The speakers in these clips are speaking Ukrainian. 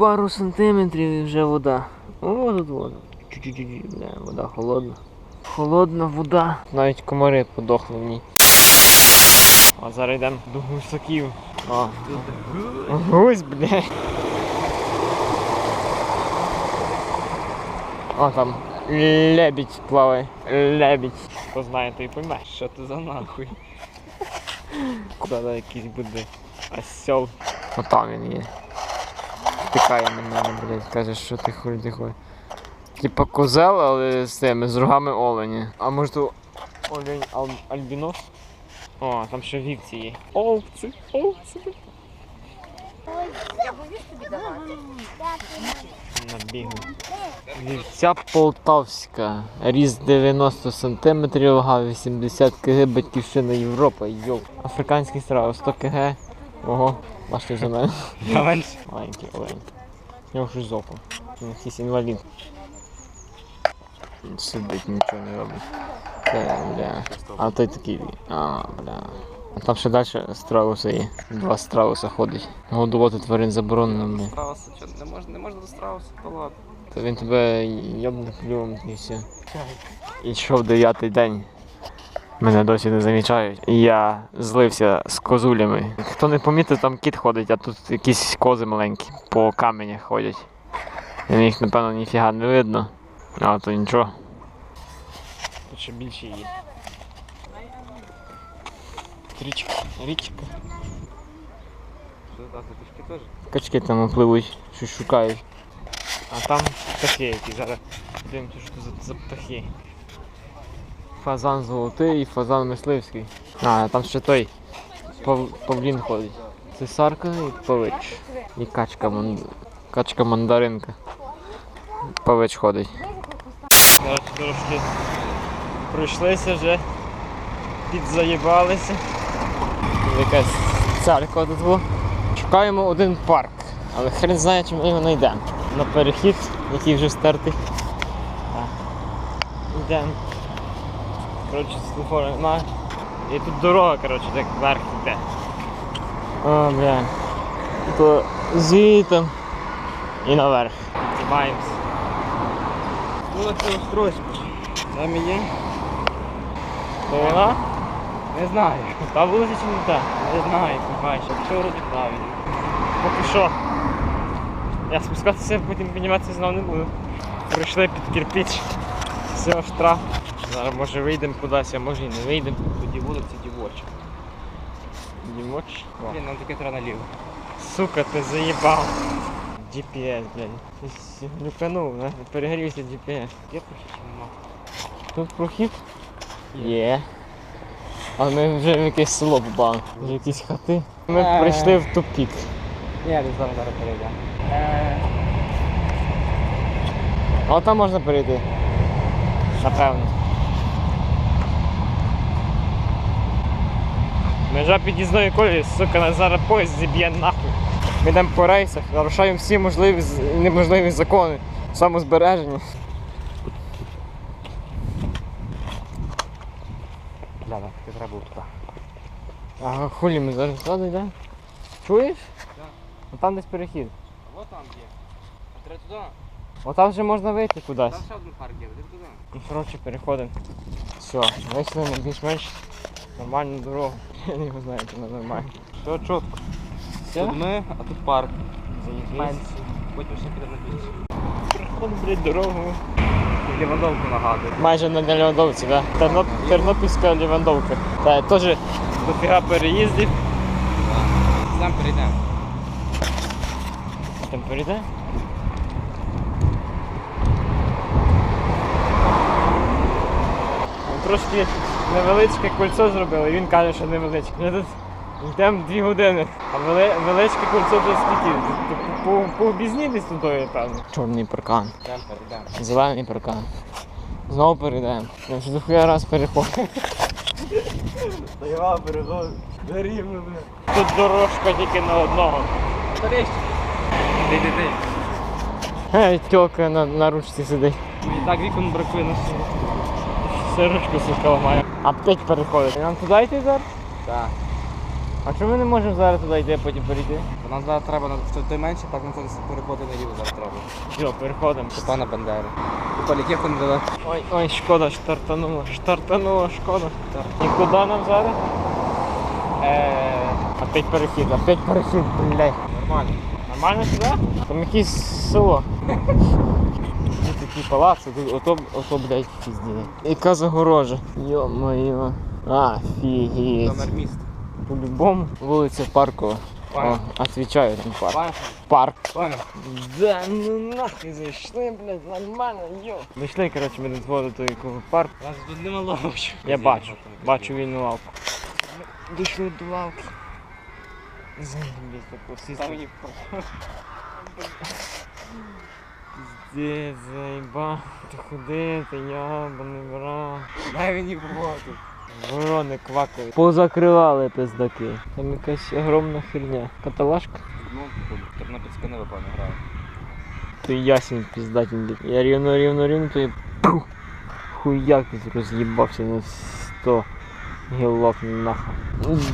пару сантиметрів і вже вода. О, тут вода. Бля, вода холодна. Холодна вода. Навіть комари подохли в ній. А зараз йдемо до гусаків. А, гусь, бля. О, там лебідь плаває. Лебідь. Хто знає, той пойме. Що ти за нахуй? Куди якийсь буде осьол. Ну там він є. Втикає на мене, блядь, каже, що ти хуй ти хуй. Типа козел, але з тими, з рогами олені. А може то олень ал, альбінос? О, там ще вівці є. Овці, овці. Я давати. Набігу. Вівця полтавська. Ріст 90 см, вага 80 кг, батьківщина Європа, йоу. Африканський страус 100 кг. Ого, важче за мене. Я. Маленький олень. У нього щось з оком. Він якийсь інвалід. Сидить, нічого не робить. Це, бля. А той такий. А, бля. А там ще далі страуси є. Два страуса ходить. Годувати тварин заборонено, бля. Страуса, що не можна, не можна до страуса, то ладно. То він тебе йобне клювом і все. І йшов дев'ятий день. Мене досі не замічають. Я злився з козулями. Хто не помітив, там кіт ходить, а тут якісь кози маленькі по каменях ходять. Їх, напевно, ніфіга не видно. А то нічого. Тут ще більше є. Річка, річка. Качки там пливуть, щось шукають. А там птахи які зараз. Дивимося, що це за, за птахи. Фазан золотий і фазан мисливський. А, там ще той пав, павлін ходить. Це сарка і павич. І качка, ман... качка мандаринка. Павич ходить. Трошки пройшлися вже, підзаїбалися. Якась царка тут. була. Шукаємо один парк, але хрен знає, чи ми його знайдемо. На перехід, який вже стертий. Йдемо. Коротше, телефону немає. І тут дорога, коротше, так вверх йде. О, бля. То звітом і наверх. Тримаємося. Ну, на цю строчку. Там є? То вона? Не знаю. Та вулиця чи не та? Не знаю, побачиш. Якщо вроді правильно. Поки що. Я спускатися, потім підніматися знову не буду. Прийшли під кирпіч. Все, штраф. Зараз може вийдемо кудись, а може і не вийдемо. Тоді вулиця дівоча. Дімоч. Блін, нам таке треба наліво. Сука, ти заїбав. GPS, блядь. Люканув, да? перегрівся GPS. Є прохід чи нема? Тут прохід? Є. Але ми вже в якесь село попали. Вже якісь хати. Ми Е. прийшли в тупік. Ні, десь зараз зараз перейдемо. А там можна перейти. Напевно. Межа під'їзної колії, сука, нас зараз поїзд зіб'є нахуй. Ми йдемо по рейсах, нарушаємо всі можливі і неможливі закони самозбереження. Бля, ти треба було туди. А хулі ми зараз туди йдемо? Чуєш? Так. Ну там десь перехід. А от там є. А треба туди. Отам вже можна вийти кудись. Там ще один парк є, де туди. Ну, Коротше, переходимо. Все, вийшли на більш-менш нормальну дорогу. Я не знаю, чи вона нормальна. Все чітко. Тут ми, а тут парк. Заїбись. Потім ще підемо на більше. Блядь, дорогу. Лівандовку нагадує. Майже на Лівандовці, да? Терноп... Тернопільська Лівандовка. Та теж дофіга переїздів. Сам перейдемо. Там перейде. Трошки невеличке кольцо зробили, він каже, що невеличке. Ми тут йдемо дві години, а вели... величке кольцо вже скільки? По, по, по обізні десь туди, певно. Чорний паркан. Зелений паркан. Знову перейдемо. Я вже дохуя раз переходив. Стояла, переходить. Рівно, бля. Тут дорожка тільки на одного. Старість. Іди, іди, іди. Гей, тьолка на, на ручці сидить. Мені так вікон бракує на всі. Сирочку сука ламає. Аптек переходить. Нам туди йти зараз? Так. А чому ми не можемо зараз туди йти, а потім перейти? Нам зараз треба на в менше, так на це переходи на ліво зараз треба. Йо, переходимо. Степана Бандери. Полікеху не дали. Ой, ой, шкода, штартанула, штартанула, шкода. І куди нам зараз? Е, опять перехід, опять перехід, блядь. Нормально. Нормально сюди? Там якесь село. Тут такі палаци, тут ото, ото, блядь, пізді. Яка загорожа. Йо-моє. Номер міст. По-любому вулиця Паркова. О, отвечаю, там парк. Паня. Парк. Да ну нахуй зайшли, блядь, нормально, йо. Зайшли, коротше, ми до твого до якого парку. У нас тут нема лавочки. Я бачу, бачу вільну лавку. Дійшли до лавки. Заїбіть, таку Там сісти. мені Де заїба, ти ходити, ябаний брат. Дай мені воду. Ворони квакають. Позакривали пиздаки. Там якась огромна херня. Каталажка? Ну, так на підсканева пані грає. То ясень пиздатень. Я рівно, рівно, рівно, то я пух, хуяк роз'їбався на 100 гілок нахуй.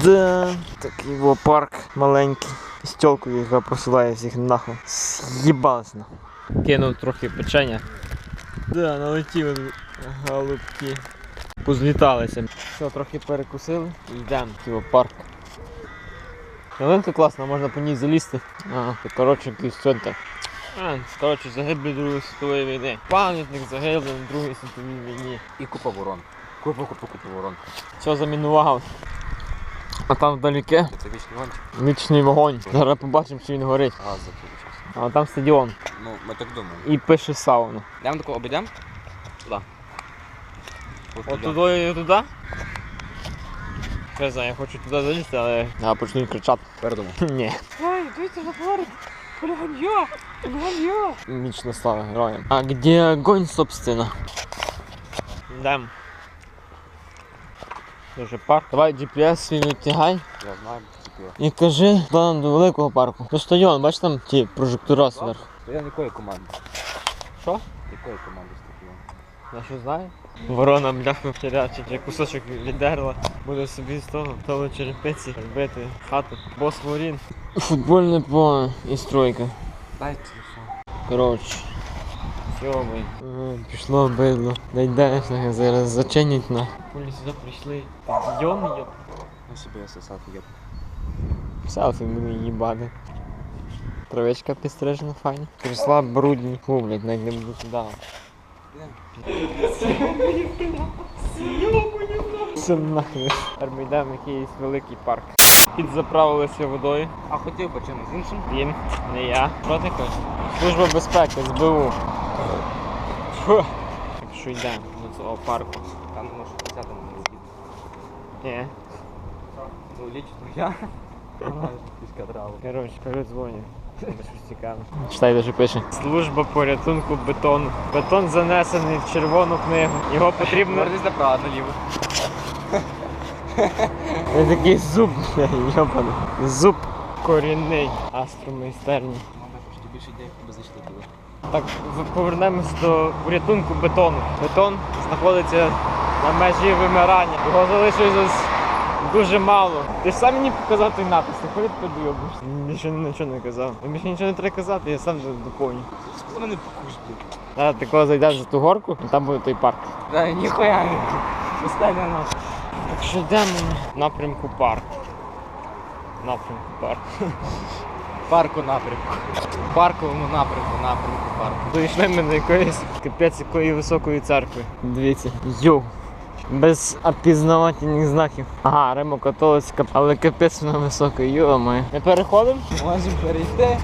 Да, такий во парк маленький. З тілкою, яка посилає всіх нахуй. З'їбалась нахуй. Кинув трохи печення. Да, налетіли голубки. Позліталися. Все, трохи перекусили і йдемо в парк. Ялинка класна, можна по ній залізти. А, то коротше якийсь центр. А, коротше, загиблі Другої світової війни. Пам'ятник загиблим в Другій світовій війні. І купа ворон. Купа, купа, купа ворон. Все замінував. А там вдалеке Це вічний гонщик. вічний вогонь. Зараз побачимо, що він горить. Закінчився. А там стадіон. Ну, ми так думаємо. І пише сауна. Йдемо тако обійдемо? Туди. От туди і туди? Не знаю, я хочу туди залізти, але. Я почну кричати. Передумав. Ні. Ай, дивіться на тварик. Полягання! Полягання! Вічно слава героям. А где огонь, собственно? Йдем. Дуже парк. Давай GPS свій тягай. Я знаю, Тільки. І кажи планом до великого парку. До стадіон, бачиш там ті прожектора зверху. То я якої команди? Що? Якої команди ступила? Я що знаю? Ворона бляха вчорячить, як кусочок віддерла. Буде собі з того, того черепиці робити хату. Бос ворін. Футбольне поле і стройка. Дай телефон. Коротше. Сьомий. Пішло бидло. Не йдеш, нахай зараз зачинять на. Пулі сюди прийшли. Йом йоп. Ну собі я сосав Селфі буду їбати. Травичка підстрижена, файна. Крісла брудні. Фу, блядь, навіть не буду сюди. Все нахрен. Тепер ми йдемо в якийсь великий парк. Підзаправилися водою. А хотів би чимось іншим? Він, не я. Що ти хочеш? Служба безпеки, СБУ. Фу. Так що йдемо до цього парку. Там може 50 не. Ні. Ну, лічно я. Коротше, передзвоню. Читай, даже пише. Служба порятунку бетону. Бетон занесений в червону книгу. Його потрібно. Вернись направо, наліво. Це такий зуб, йобаний. Зуб корінний. Астромайстерні. Мама, більше ідей, ми зайшли туди. Так, повернемось до порятунку бетону. Бетон знаходиться на межі вимирання. Його залишилось дуже мало. Ти ж сам мені показав той напис, ти ходить подойобиш. Нічого, нічого не казав. Мені ж нічого не треба казати, я сам вже доповню. Воно не похоже. Зараз ти коли зайдеш за ту горку, там буде той парк. Да, ніхуя не. Остання нахуй. Так що йдемо напрямку парк. Напрямку парк. Парку напрямку. Парковому напрямку, напрямку парку. Дійшли ми до якоїсь капець якої високої церкви. Дивіться. Йоу. Без опізнавательних знаків. Ага, Римо-католицька, але капець вона висока, йо-моє. Ми переходимо? Можемо перейти.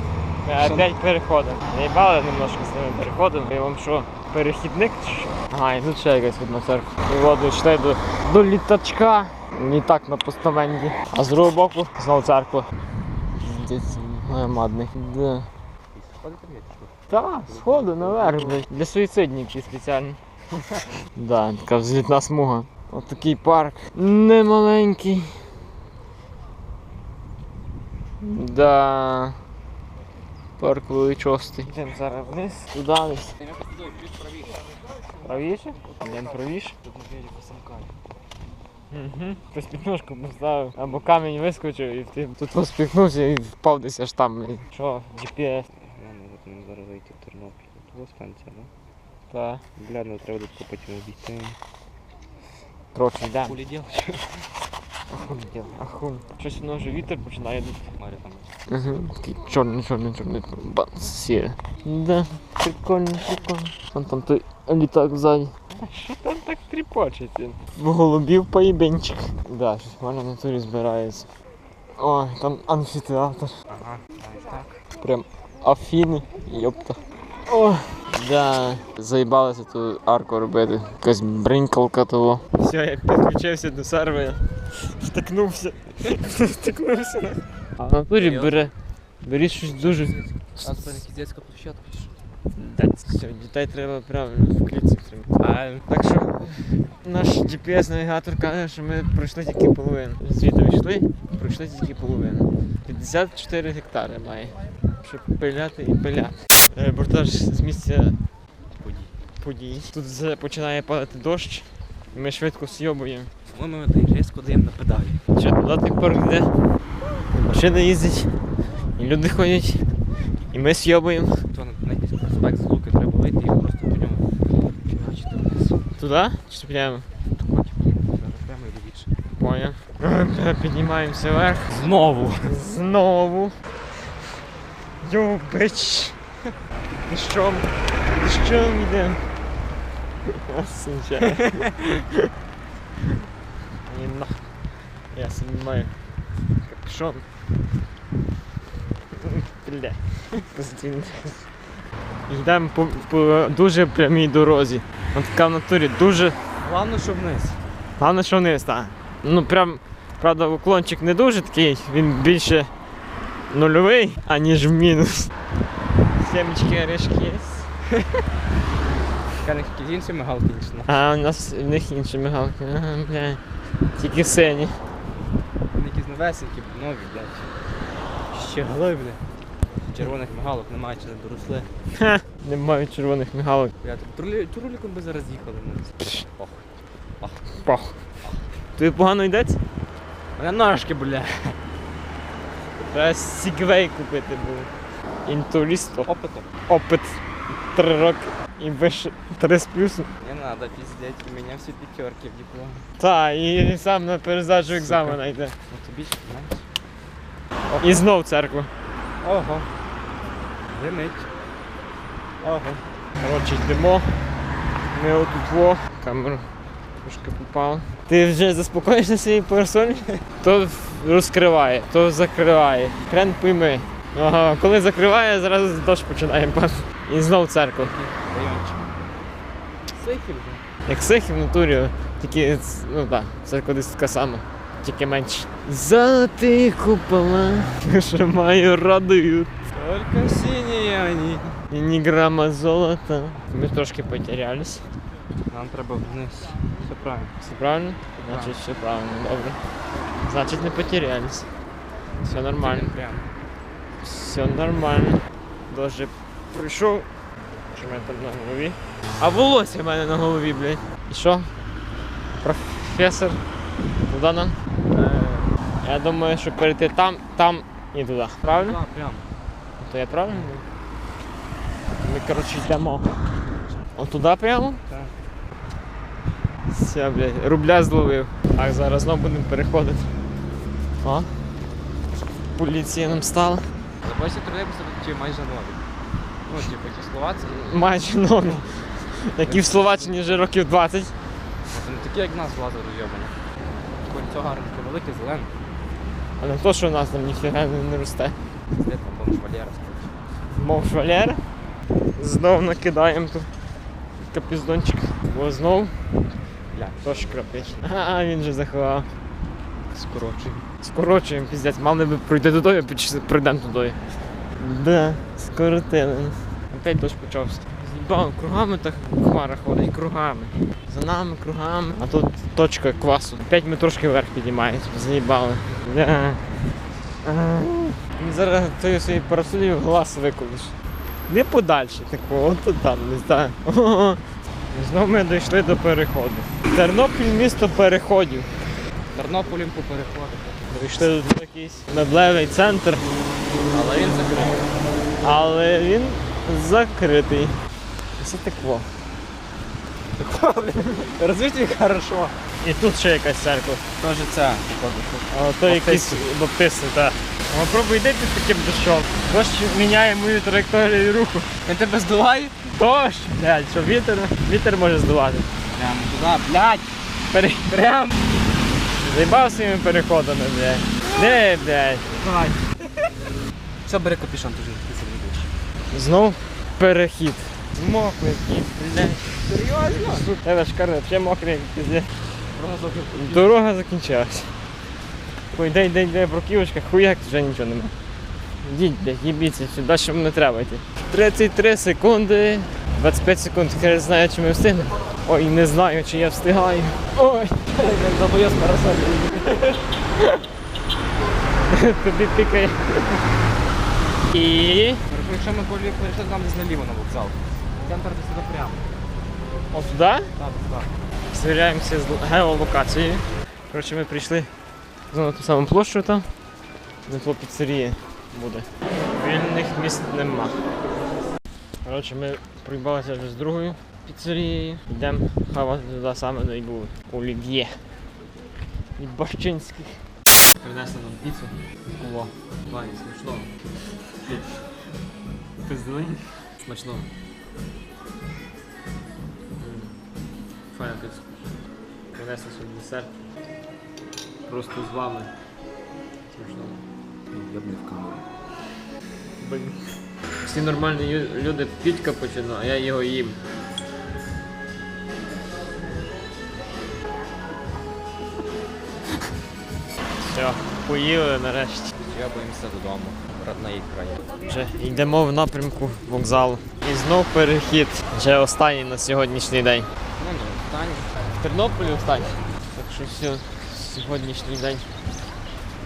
Опять переходимо. Наїбали немножко з ними переходимо. Я вам що, перехідник чи що? Ага, і тут ще якась одна церква. І от дійшли до, до літачка. Літак на постаменті. А з другого боку знову церква. Здесь мадний. Да. Ходите привіт, що? Та, сходу наверх. Для суїцидників спеціально. Да, така взлітна смуга. От такий парк. Немаленький. Да. Парк величостий. Йдемо зараз вниз, туди десь. Правіше? Йдемо правіше. Угу. Хтось підножку поставив, або камінь вискочив і ти тут поспіхнувся і впав десь аж там. Що, GPS? От зараз зайти в Тернопіль. Тут станція, да? Та, Бля, ну треба тут потім обійти. трохи йдемо. Хулі ділать? Ахун діл, ахун. Щось воно вже вітер починає дути. Марі там. Угу. Такий чорний, чорний, чорний бан сіре. Да, прикольно, прикольно. Вон там той літак ззаді. Що там так тріпочеться? В голубів поїбенчик. Да, щось в мене на турі збирається. Ой, там амфітеатр. Ага, так. Прям Афіни, йопта. О, да. Заїбалися ту арку робити. Якась бринкалка того. Все, я підключився до сервера. Втикнувся. Втикнувся. А в натурі бере. Бери щось дуже. А це якась дитяча площадка. все, дітей треба правильно в клітці тримати. Так що наш GPS-навігатор каже, що ми пройшли тільки половину. Звідти вийшли, пройшли тільки половину. 54 гектари має. Щоб пиляти і пиляти. Репортаж з місця Подій. подій. Тут вже починає падати дощ, і ми швидко сйобуємо. Ми різко даємо на педалі. Туди той парк йде, машини їздять, і люди ходять, і ми сйобуємо. То на якийсь проспект з луки треба вийти і просто по ньому фігачити вниз. Туди? Чи прямо? І більше. Поняв. Піднімаємося вверх. Знову. Знову. Йоу, бич. Дощом. Дощом йдемо. Синча. Ні, нах. Я снимаю капюшон. Бля. Позитивно. Йдемо по, по дуже прямій дорозі. От така в натурі дуже Головне, що вниз. Головне, що вниз, так. Ну прям, правда, уклончик не дуже такий, він більше нульовий, аніж в мінус. Семечки, орешки є. Каже, які з іншими галки ніж на. А у нас в них інші мигалки. Ага, бля. Тільки сині. Вони якісь новесенькі, нові, блядь. Ще глибне. Червоних мигалок немає, чи не доросли. Ха, не мають червоних мигалок. Блядь, турулі, туруліком би зараз їхали. Ну. Пох. Пах. Тобі погано йдеться? Мене ножки, бля. Треба сігвей купити було. Інтуристо. Опитом. Опит. Три роки. І вище три з плюсом. Не надо пиздеть, у меня все пятерки в диплом. Та, і сам на перездачу екзамена йде. Ну тобі ж, знаєш. І знов в церкву. Ого. Гримить. Ого. Коротше, йдемо. Ми отут во. Камеру трошки попав. Ти вже заспокоїш на своїй парасолі? То розкриває, то закриває. Хрен пойми. Ага, коли закриває, зразу дощ починає падати. І знов церква. Сейфі вже. Як сихи в натурі, тільки, ну так, церква десь така сама, тільки менше. Золоті купола, що маю радують. Только синие они. І ні грама золота. Ми трошки потерялись. Нам треба вниз. Все правильно. Все правильно? Значить, все правильно, добре. Значить, не потерялись. Все нормально. Прямо. Все нормально. Даже прийшов. Що в мене там на голові? А волосся в мене на голові, блядь. І що? Професор. Куди нам? Е, Я думаю, що перейти там, там і туди. Правильно? да, прямо. То я правильно? Ми, коротше, йдемо. От туди прямо? Все, блядь, рубля зловив. Так, зараз знову будемо переходити. О. Поліція нам стала. Забойся тролейбуси тут майже нові. Ну, типу, ті словацькі. Майже нові. Які в Словаччині вже років 20. Це не такі, як в нас влазили розйобані. Кольцо гарне, таке велике, зелене. А не то, що у нас там ніфіга не, не росте. Де там бомж Валера спить. Мов швалера. Знов накидаємо тут капіздончик. Бо знов Бля, дощ крапить. А, він же заховав. скорочуємо. Скорочуємо, піздець, мали би пройти чи пройдемо туди. Да, скоротили. Опять дощ почався. З'їбав, кругами так хмара ходить, кругами. За нами кругами. А тут точка квасу. Опять ми трошки вверх піднімаємося. Заїбали. І Зараз тою своєю парасолію глаз виколиш. Не подальше такого, от там, не знаю. І Знову ми дійшли до переходу. Тернопіль місто переходів. Тернополем по переходах. Прийшли тут в якийсь меблевий центр, Але він закритий. але він закритий. Це текло. Розвитий хорошо. І тут ще якась церква. Теж це, походу. А то якийсь баптисти, так. Попробуй йди під таким дощом. Дощ міняє мою траєкторію руху. Він тебе здуває? Дощ, блядь, що вітер, вітер може здувати. Прямо туди, блядь. Пере... Прям. Заїбав своїми переходами, блядь. Де, блядь? Давай. Все, бери це ведеш. Знов перехід. Мокрий кіт, блядь. Серйозно? Тебе ж карне, взагалі мокрий. Просто Дорога закінчилась. Ой, дай, дай, дай, бруківочка, хуяк, вже нічого нема. Йдіть, блядь, їбіться сюди, що не треба йти. 33 секунди, 25 секунд, хай знає, чи ми встигнемо. Ой, не знаю, чи я встигаю. Ой, Забоюсь парасоль. тобі пікає. І Якщо ми полі перейшли там десь наліво на вокзал. Центр десь туди прямо. от туди Так, так. звіряємося з геолокацією. Коротше, ми прийшли на ту саму площу там, де піцерії буде. Вільних місць нема. Коротше, ми проїбалися вже з другою піцерією. Йдемо хавати туди саме, де й були. Олів'є. Від Бащинських. Принесли нам піцу. О, Ваня, смачного. Пиздили? Смачного. Файна піца. Принесли собі десерт. Просто з вами. Смачного. Я б не в камеру. Блін. Всі нормальні люди п'ють капучино, а я його їм. Все, поїли нарешті. З'ябуємося додому. Родної країни. Вже йдемо в напрямку вокзалу. І знов перехід. Вже останній на сьогоднішній день. Ну, ну, встань. В Тернополі останній. Так що все, сьогоднішній день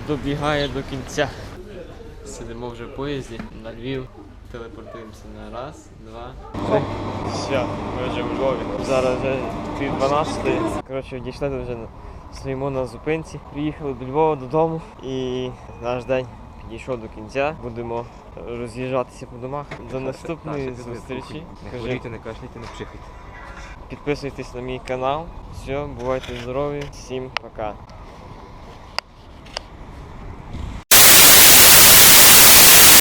добігає до кінця. Сидимо вже в поїзді на Львів. Телепортуємося на раз, два. три. Все, ми вже в Львові. Зараз вже пів 12. Коротше, дійшли вже стоїмо на зупинці. Приїхали до Львова додому і наш день підійшов до кінця. Будемо роз'їжджатися по домах. До наступної зустрічі. Не хворійте, не кашляйте, не пшикайте. Підписуйтесь на мій канал. Все, бувайте здорові. Всім пока.